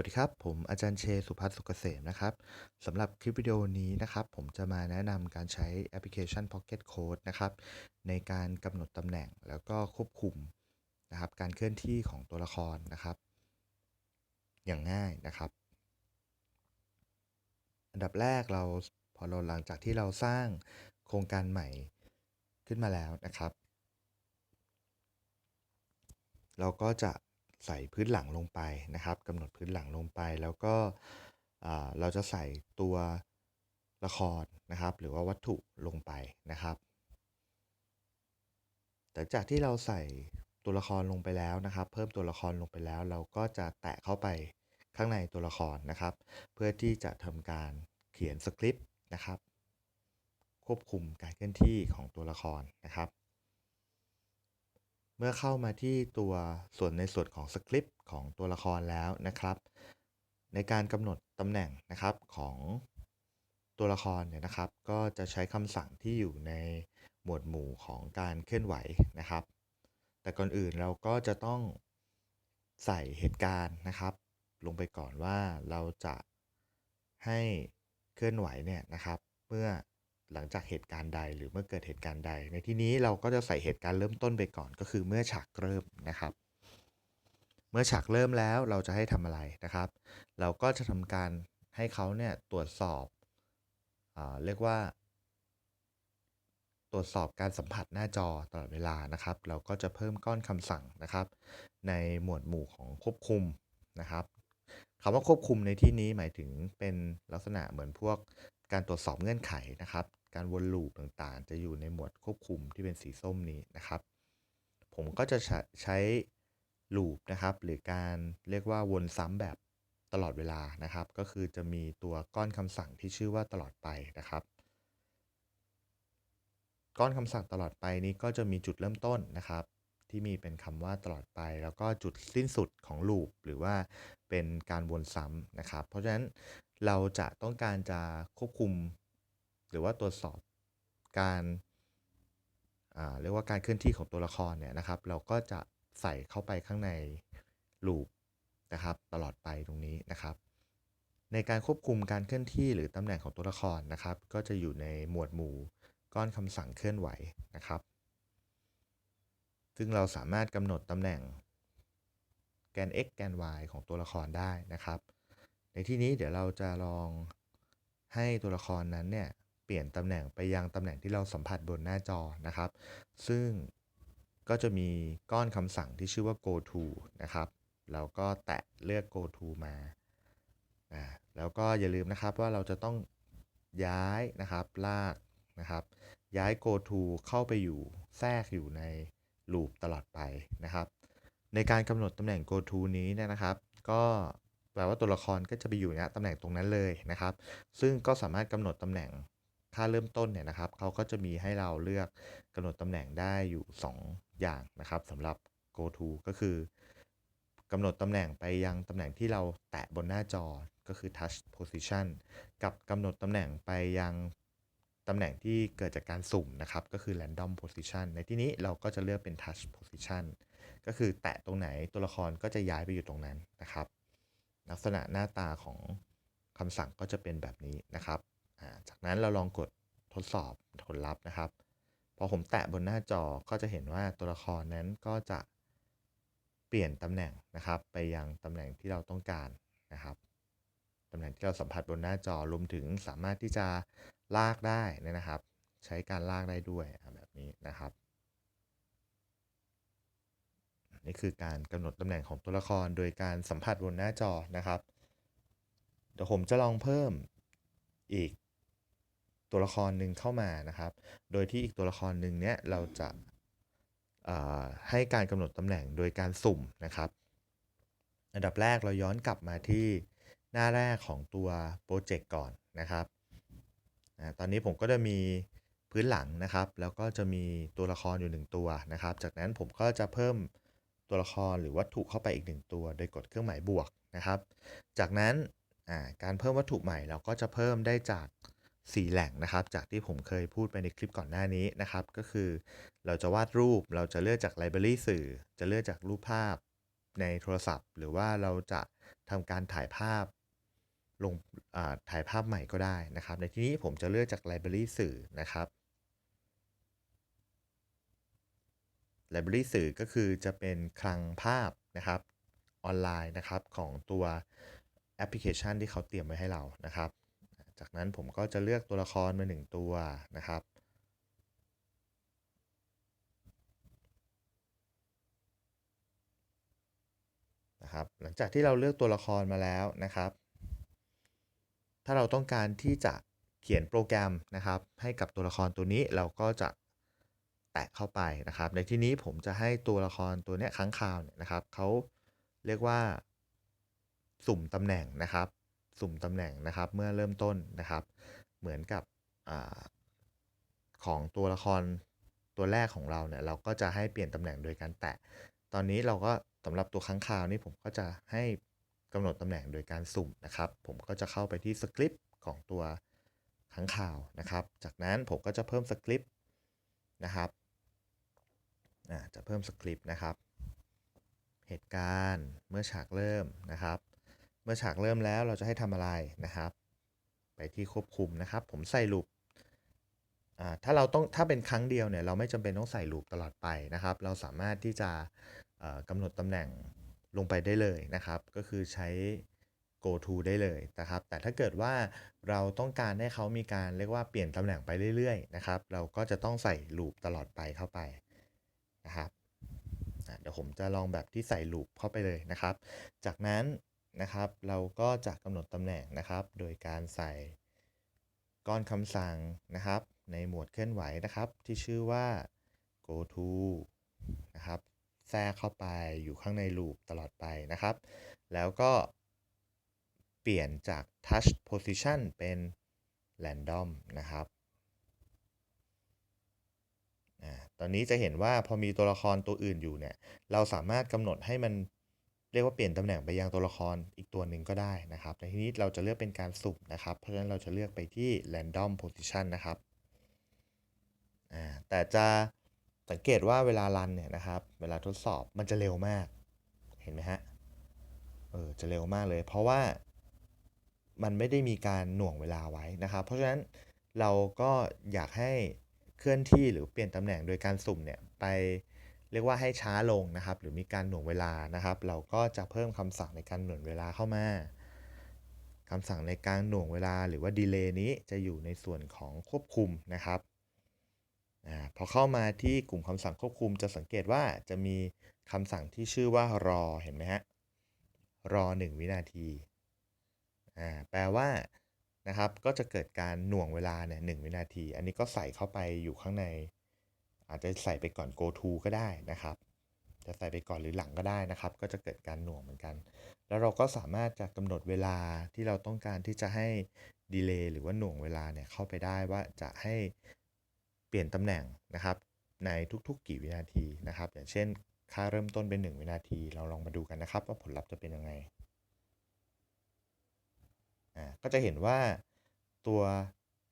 วัสดีครับ ผมอาจารย์เชสุพัฒน์สุกเกษมนะครับสำหรับคลิปวิดีโอนี้นะครับ ผมจะมาแนะนำการใช้แอปพลิเคชัน Pocket Code นะครับ ในการกำหนดตำแหน่งแล้วก็ควบคุมนะครับ การเคลื่อนที่ของตัวละครนะครับ อย่างง่ายนะครับ อันดับแรกเราพอเราหลังจากที่เราสร้างโครงการใหม่ขึ้นมาแล้วนะครับ เราก็จะ ใส่พื้นหลังลงไปนะครับกำหนดพื้นหลังลงไป แล้วก็เราจะใส่ตัวละครนะครับ หรือว่าวัตถุลงไปนะครับแต่จากที่เราใส่ตัวละครลงไปแล้วนะครับ เพิ่มตัวละครลงไปแล้ว เราก็จะแตะเข้าไปข้างในตัวละครนะครับ เพื่อที่จะทำการเขียนสคริปต์นะครับ ควบคุมการเคลื่อนที่ของตัวละครนะครับ เมื่อเข้ามาที่ตัวส่วนในส่วนของสคริปต์ของตัวละครแล้วนะครับ ในการกำหนดตำแหน่งนะครับของตัวละครเนี่ยนะครับ ก็จะใช้คำสั่งที่อยู่ในหมวดหมู่ของการเคลื่อนไหวนะครับ แต่ก่อนอื่นเราก็จะต้องใส่เหตุการณ์นะครับ ลงไปก่อนว่าเราจะให้เคลื่อนไหวเนี่ยนะครับ เมื่อ หลังจากเหตุการณ์ใดหรือเมื่อเกิดเหตุการณ์ใด ในที่นี้เราก็จะใส่เหตุการณ์เริ่มต้นไปก่อนก็คือเมื่อฉากเริ่มนะครับ เมื่อฉากเริ่มแล้วเราจะให้ทำอะไรนะครับ เราก็จะทำการให้เขาเนี่ยตรวจสอบอเรียกว่า ตรวจสอบการสัมผัสหน้าจอตลอดเวลานะครับ เราก็จะเพิ่มก้อนคำสั่งนะครับ ในหมวดหมู่ของควบคุมนะครับคำว่าควบคุมในที่นี้หมายถึงเป็นลักษณะเหมือนพวกการตรวจสอบเงื่อนไขนะครับ การวนลูปต่างๆ จะอยู่ในหมวดควบคุมที่เป็นสีส้มนี้นะครับ ผมก็จะใช้ลูปนะครับ หรือการเรียกว่าวนซ้ำแบบตลอดเวลานะครับ ก็คือจะมีตัวก้อนคำสั่งที่ชื่อว่าตลอดไปนะครับ ก้อนคำสั่งตลอดไปนี้ก็จะมีจุดเริ่มต้นนะครับ ที่มีเป็นคำว่าตลอดไป แล้วก็จุดสิ้นสุดของลูปหรือว่าเป็นการวนซ้ำนะครับ เพราะฉะนั้นเราจะต้องการจะควบคุม หรือว่าตรวจสอบการเรียกว่าการเคลื่อนที่ของตัวละครเนี่ยนะครับ เราก็จะใส่เข้าไปข้างในลูปนะครับ ตลอดไปตรงนี้นะครับ ในการควบคุมการเคลื่อนที่หรือตำแหน่งของตัวละครนะครับ ก็จะอยู่ในหมวดหมู่ก้อนคำสั่งเคลื่อนไหวนะครับ ซึ่งเราสามารถกำหนดตำแหน่งแกน x แกน y ของตัวละครได้นะครับ ในที่นี้เดี๋ยวเราจะลองให้ตัวละครนั้นเนี่ย ปลี่ยนตำแหน่งไปยังตำแหน่งที่เราสัมผัสบนหน้าจอนะครับ ซึ่งก็จะมีก้อนคำสั่งที่ชื่อว่า go to นะครับเราก็แตะเลือก go to มาอ่าแล้วก็อย่าลืมนะครับว่าเราจะต้องย้ายนะครับลากนะครับ ย้าย go to เข้าไปอยู่แทรกอยู่ในลูปตลอดไปนะครับ ในการกำหนดตำแหน่ง go to นี้เนี่ยนะครับ ก็แปลว่าตัวละครก็จะไปอยู่ณตำแหน่งตรงนั้นเลยนะครับ ซึ่งก็สามารถกำหนดตำแหน่ง ค่าเริ่มต้นเนี่ยนะครับเขาก็จะมีให้เราเลือกกำหนดตำแหน่งได้อยู่ 2 อย่างนะครับสำหรับ go to ก็คือกำหนดตำแหน่งไปยังตำแหน่งที่เราแตะบนหน้าจอก็คือ touch position กับกำหนดตำแหน่งไปยังตำแหน่งที่เกิดจากการสุ่มนะครับ ก็คือ random position ในที่นี้เราก็จะเลือกเป็น touch position ก็คือแตะตรงไหนตัวละครก็จะย้ายไปอยู่ตรงนั้นนะครับ ลักษณะหน้าตาของคำสั่งก็จะเป็นแบบนี้นะครับ จากนั้นเราลองกดทดสอบผลลัพธ์นะครับพอผมแตะบนหน้าจอก็จะเห็นว่าตัวละครนั้นก็จะเปลี่ยนตำแหน่งนะครับ ไปยังตำแหน่งที่เราต้องการนะครับตำแหน่งที่เราสัมผัสบนหน้าจอรวมถึงสามารถที่จะลากได้นะครับ ใช้การลากได้ด้วยแบบนี้นะครับ นี่คือการกำหนดตำแหน่งของตัวละครโดยการสัมผัสบนหน้าจอนะครับ เดี๋ยวผมจะลองเพิ่มอีก ตัวละครหนึ่งเข้ามานะครับ โดยที่อีกตัวละครหนึ่งเนี้ยเราจะให้การกำหนดตำแหน่งโดยการสุ่มนะครับ อันดับแรกเราย้อนกลับมาที่หน้าแรกของตัวโปรเจกต์ก่อนนะครับ ตอนนี้ผมก็จะมีพื้นหลังนะครับ แล้วก็จะมีตัวละครอยู่1ตัวนะครับ จากนั้นผมก็จะเพิ่มตัวละครหรือวัตถุเข้าไปอีก1ตัว โดยกดเครื่องหมายบวกนะครับ จากนั้นการเพิ่มวัตถุใหม่เราก็จะเพิ่มได้จาก 4 แหล่งนะครับ จากที่ผมเคยพูดไปในคลิปก่อนหน้านี้นะครับ ก็คือ เราจะวาดรูปเราจะเลือกจากไลบรารีสื่อ จะเลือกจากรูปภาพในโทรศัพท์ หรือว่าเราจะทำการถ่ายภาพลงถ่ายภาพใหม่ก็ได้นะครับ ในที่นี้ผมจะเลือกจากไลบรารีสื่อนะครับไลบรารีสื่อก็คือจะเป็นคลังภาพนะครับออนไลน์นะครับของตัวแอปพลิเคชันที่เขาเตรียมไว้ให้เรานะครับ จากนั้นผมก็จะเลือกตัวละครมาหนึ่งตัวนะครับ นะครับ หลังจากที่เราเลือกตัวละครมาแล้วนะครับ ถ้าเราต้องการที่จะเขียนโปรแกรมนะครับ ให้กับตัวละครตัวนี้เราก็จะแตะเข้าไปนะครับ ในที่นี้ผมจะให้ตัวละครตัวนี้ค้างคาวเนี่ยนะครับเขาเรียกว่า สุ่มตำแหน่งนะครับ สุ่มตำแหน่งนะครับ เมื่อเริ่มต้นนะครับ เหมือนกับอของตัวละครตัวแรกของเราเนี่ยเราก็จะให้เปลี่ยนตำแหน่งโดยการแตะ ตอนนี้เราก็สำหรับตัวค้างคาวนี่ผมก็จะให้กำหนดตำแหน่งโดยการสุ่มนะครับ ผมก็จะเข้าไปที่สคริปต์ของตัวค้างคาวนะครับ จากนั้นผมก็จะเพิ่มสคริปต์นะครับจะเพิ่มสคริปต์นะครับ เหตุการณ์เมื่อฉากเริ่มนะครับ เมื่อฉากเริ่มแล้วเราจะให้ทำอะไรนะครับ ไปที่ควบคุมนะครับ ผมใส่ลูปอ่าถ้าเราต้องถ้าเป็นครั้งเดียวเนี่ยเราไม่จำเป็นต้องใส่ลูปตลอดไปนะครับ เราสามารถที่จะกำหนดตำแหน่งลงไปได้เลยนะครับ ก็คือใช้ go to ได้เลยนะครับ แต่ถ้าเกิดว่าเราต้องการให้เขามีการเรียกว่าเปลี่ยนตำแหน่งไปเรื่อยๆนะครับ เราก็จะต้องใส่ลูปตลอดไปเข้าไปนะครับเดี๋ยวผมจะลองแบบที่ใส่ลูปเข้าไปเลยนะครับ จากนั้น นะครับ เราก็จะกำหนดตำแหน่งนะครับ โดยการใส่ก้อนคำสั่งนะครับ ในหมวดเคลื่อนไหวนะครับ ที่ชื่อว่า go to นะครับแทรกเข้าไปอยู่ข้างในลูปตลอดไปนะครับ แล้วก็เปลี่ยนจาก touch position เป็น random นะครับอ่าตอนนี้จะเห็นว่าพอมีตัวละครตัวอื่นอยู่เนี่ย เราสามารถกำหนดให้มัน เรียกว่าเปลี่ยนตำแหน่งไปยังตัวละครอีกตัวหนึ่งก็ได้นะครับ ในที่นี้เราจะเลือกเป็นการสุ่มนะครับ เพราะฉะนั้นเราจะเลือกไปที่ random position นะครับ แต่จะสังเกตว่าเวลารันเนี่ยนะครับ เวลาทดสอบมันจะเร็วมาก เห็นไหมฮะ เออ จะเร็วมากเลย เพราะว่ามันไม่ได้มีการหน่วงเวลาไว้นะครับ เพราะฉะนั้นเราก็อยากให้เคลื่อนที่หรือเปลี่ยนตำแหน่งโดยการสุ่มเนี่ยไป เรียกว่าให้ช้าลงนะครับ หรือมีการหน่วงเวลานะครับ เราก็จะเพิ่มคำสั่งในการหน่วงเวลาเข้ามาคำสั่งในการหน่วงเวลาหรือว่าดีเลย์นี้จะอยู่ในส่วนของควบคุมนะครับอพอเข้ามาที่กลุ่มคำสั่งควบคุมจะสังเกตว่าจะมีคำสั่งที่ชื่อว่ารอเห็นไหมฮะรอ 1 วินาทีอ่าแปลว่านะครับก็จะเกิดการหน่วงเวลาเนี่ยหวินาที อันนี้ก็ใส่เข้าไปอยู่ข้างใน อาจจะใส่ไปก่อน go to ก็ได้นะครับ จะใส่ไปก่อนหรือหลังก็ได้นะครับ ก็จะเกิดการหน่วงเหมือนกัน แล้วเราก็สามารถจะกำหนดเวลาที่เราต้องการที่จะให้ดีเลย์หรือว่าหน่วงเวลาเนี่ยเข้าไปได้ว่าจะให้เปลี่ยนตำแหน่งนะครับ ในทุกๆ กี่วินาทีนะครับ อย่างเช่นค่าเริ่มต้นเป็น 1 วินาที เราลองมาดูกันนะครับ ว่าผลลัพธ์จะเป็นยังไง อ่า ก็จะเห็นว่าตัว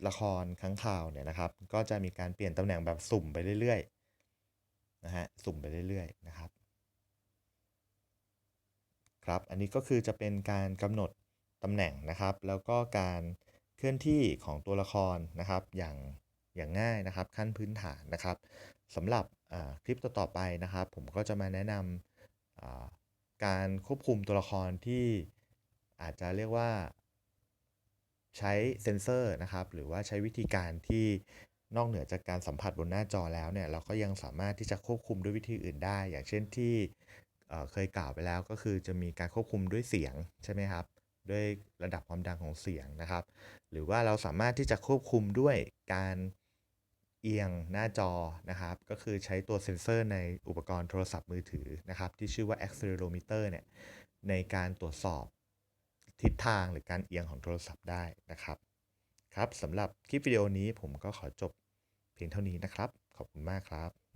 ละครค้างคาวเนี่ยนะครับ ก็จะมีการเปลี่ยนตำแหน่งแบบสุ่มไปเรื่อยๆนะฮะสุ่มไปเรื่อยๆนะครับครับอันนี้ก็คือจะเป็นการกำหนดตำแหน่งนะครับ แล้วก็การเคลื่อนที่ของตัวละครนะครับ อย่างอย่างง่ายนะครับ ขั้นพื้นฐานนะครับสำหรับคลิปต่อๆไปนะครับ ผมก็จะมาแนะนำการควบคุมตัวละครที่อาจจะเรียกว่า ใช้เซ็นเซอร์นะครับ หรือว่าใช้วิธีการที่นอกเหนือจากการสัมผัสบนหน้าจอแล้วเนี่ยเราก็ยังสามารถที่จะควบคุมด้วยวิธีอื่นได้ อย่างเช่นที่เคยกล่าวไปแล้วก็คือจะมีการควบคุมด้วยเสียงใช่ไหมครับ ด้วยระดับความดังของเสียงนะครับ หรือว่าเราสามารถที่จะควบคุมด้วยการเอียงหน้าจอนะครับ ก็คือใช้ตัวเซ็นเซอร์ในอุปกรณ์โทรศัพท์มือถือนะครับ ที่ชื่อว่า accelerometer เนี่ยในการตรวจสอบ ทิศทางหรือการเอียงของโทรศัพท์ได้นะครับ ครับสำหรับคลิปวิดีโอนี้ผมก็ขอจบเพียงเท่านี้นะครับ ขอบคุณมากครับ